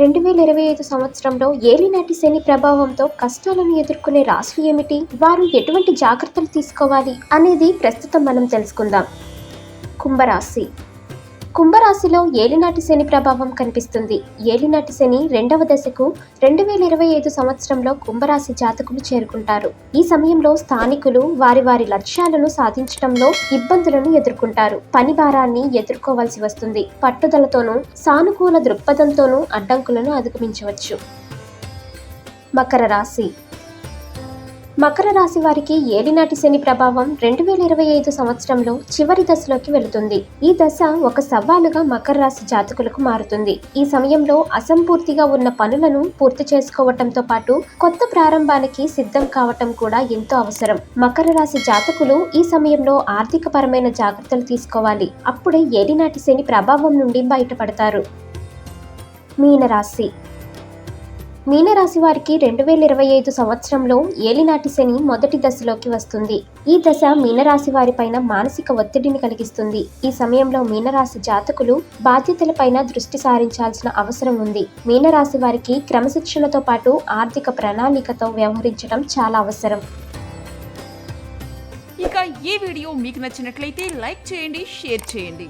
రెండు వేల ఇరవై ఐదు సంవత్సరంలో ఏలినాటి శని ప్రభావంతో కష్టాలను ఎదుర్కొనే రాశులు ఏమిటి? వారు ఎటువంటి జాగ్రత్తలు తీసుకోవాలి అనేది ప్రస్తుతం మనం తెలుసుకుందాం. కుంభరాశి కుంభరాశిలో ఏలినాటి శని ప్రభావం కనిపిస్తుంది. ఏలినాటి శని రెండవ దశకు రెండు వేల ఇరవై ఐదు సంవత్సరంలో కుంభరాశి జాతకులు చేరుకుంటారు. ఈ సమయంలో స్థానికులు వారి వారి లక్ష్యాలను సాధించడంలో ఇబ్బందులను ఎదుర్కొంటారు. పని భారాన్ని ఎదుర్కోవాల్సి వస్తుంది. పట్టుదలతోనూ సానుకూల దృక్పథంతోనూ అడ్డంకులను అధిగమించవచ్చు. మకర రాశి మకర రాశి వారికి ఏలినాటి శని ప్రభావం రెండు వేల ఇరవై ఐదు సంవత్సరంలో చివరి దశలోకి వెళుతుంది. ఈ దశ ఒక సవాలుగా మకర రాశి జాతకులకు మారుతుంది. ఈ సమయంలో అసంపూర్తిగా ఉన్న పనులను పూర్తి చేసుకోవటంతో పాటు కొత్త ప్రారంభానికి సిద్ధం కావటం కూడా ఎంతో అవసరం. మకర రాశి జాతకులు ఈ సమయంలో ఆర్థిక పరమైన జాగ్రత్తలు తీసుకోవాలి. అప్పుడే ఏలినాటి శని ప్రభావం నుండి బయటపడతారు. మీనరాశి మీనరాశి వారికి రెండు వేల ఇరవై ఐదు సంవత్సరంలో ఏలినాటి శని మొదటి దశలోకి వస్తుంది. ఈ దశ మీనరాశి వారిపైన మానసిక ఒత్తిడిని కలిగిస్తుంది. ఈ సమయంలో మీనరాశి జాతకులు బాధ్యతలపైన దృష్టి సారించాల్సిన అవసరం ఉంది. మీనరాశి వారికి క్రమశిక్షణతో పాటు ఆర్థిక ప్రణాళికతో వ్యవహరించడం చాలా అవసరం. ఇక ఈ వీడియో మీకు నచ్చినట్లయితే లైక్ చేయండి షేర్ చేయండి.